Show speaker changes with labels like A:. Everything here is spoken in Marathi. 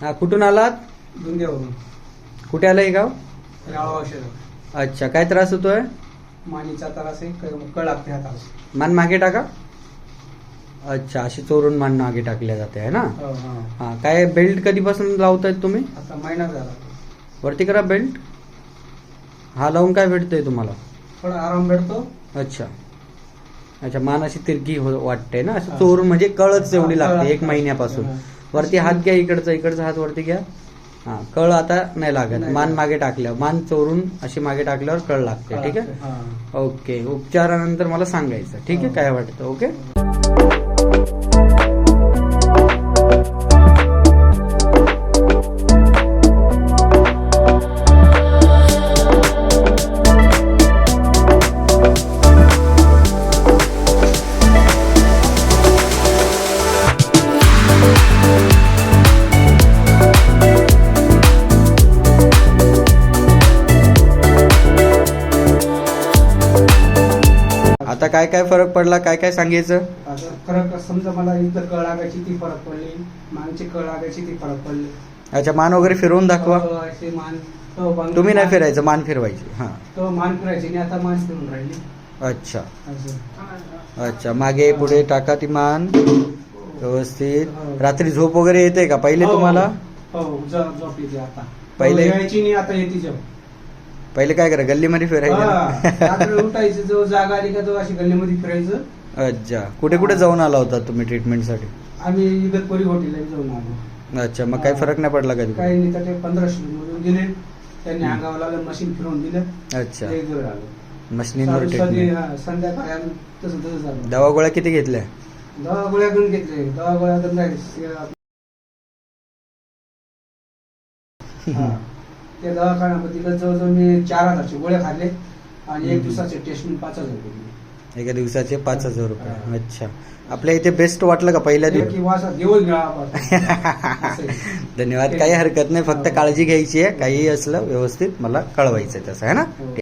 A: हा कुठून आलात?
B: धुंद्यावरून
A: कुठे आलं हे गाव?
B: औषध
A: अच्छा काय त्रास होतोय?
B: मानीचा त्रास आहे क- कळ लागते हाताला
A: मान मागे टाका. अच्छा अशी चोरून मान मागे टाकल्या जाते आहे ना?
B: हो, हो.
A: हा काय बेल्ट कधीपासून लावतायत तुम्ही?
B: आता महिना झाला.
A: वरती करा बेल्ट हा लावून काय भेटतंय तुम्हाला?
B: थोडा आराम भेटतो.
A: अच्छा. अच्छा मान अशी तिरकी हो वाटते ना? असं चोरून म्हणजे कळच एवढी
B: हा,
A: लागते एक महिन्यापासून.
B: हा.
A: वरती हात घ्या इकडचा इकडचा हात वरती घ्या हा कळ आता नाही लागत मान. मागे टाकल्यावर मान चोरून अशी मागे टाकल्यावर कळ लागते ठीक आहे
B: हा.
A: ओके उपचारानंतर मला सांगायचं ठीक आहे
B: हो.
A: काय वाटतं ओके आता काय काय फरक पडला? काय काय सांगायचं?
B: आता फरक समजा मला इथं कळ लागायची ती फरक पडली मानची कळ लागायची ती फरक पडली.
A: अच्छा मान वगैरे फिरवून दाखवा.
B: हो, असे मान तो बांग-
A: तुम्ही नाही फिरायचं मान फिरवायची. हा.
B: तो मान फिरायची आणि आता मान फिरून राहिली.
A: अच्छा.
B: असं.
A: अच्छा मागे पुढे टाका ती मान. व्यवस्थित. रात्री झोप वगैरे येते का? पहिले
B: हो,
A: तुम्हाला?
B: हो झोप येते आता.
A: पहिले-
B: पहिले यायची नाही आता येते झोप
A: पहिले काय करा गल्लीमध्ये
B: हा,
A: फिरायचं
B: रात्री उठायचं जो जागा आली का तो अशी गल्लीमध्ये फिरायचं.
A: अच्छा. कुठे कुठे जाऊन आला होता तुम्ही ट्रीटमेंटसाठी
B: आम्ही इगतपुरी हॉटेलला जाऊन आलो.
A: अच्छा मग काही फरक नाही पडला कधी
B: काही नाही तर ते पंधराशे दिले त्यांनी अंगावर मशीन फिरवून दिलं.
A: अच्छा.
B: ते घेऊन आलो
A: मशनींवर
B: साडे-
A: ट्रीटमेंट
B: हा, संध्याकाळी आम्ही तसं तसं झालं
A: दवा गोळ्या किती घेतल्या?
B: दवा गोळ्या घेऊन घेतले दवा गोळ्या तर नाही हा. त्या दवाखान्यामध्ये जवळजवळ मी चार हजारचे गोळ्या खाल्ले आणि एक
A: हम्म.
B: दिवसाचे टेस्ट पाच हजार रुपये दिले.
A: एका दिवसाचे पाच हजार. रुपये अच्छा आपल्या इथे बेस्ट वाटलं का पहिल्या दिवस
B: की वासा देऊळ मिळावा असं आहे.
A: धन्यवाद काही हरकत नाही फक्त काळजी घ्यायची आहे काही असलं व्यवस्थित मला कळवायचं आहे तसं आहे ना
B: हो.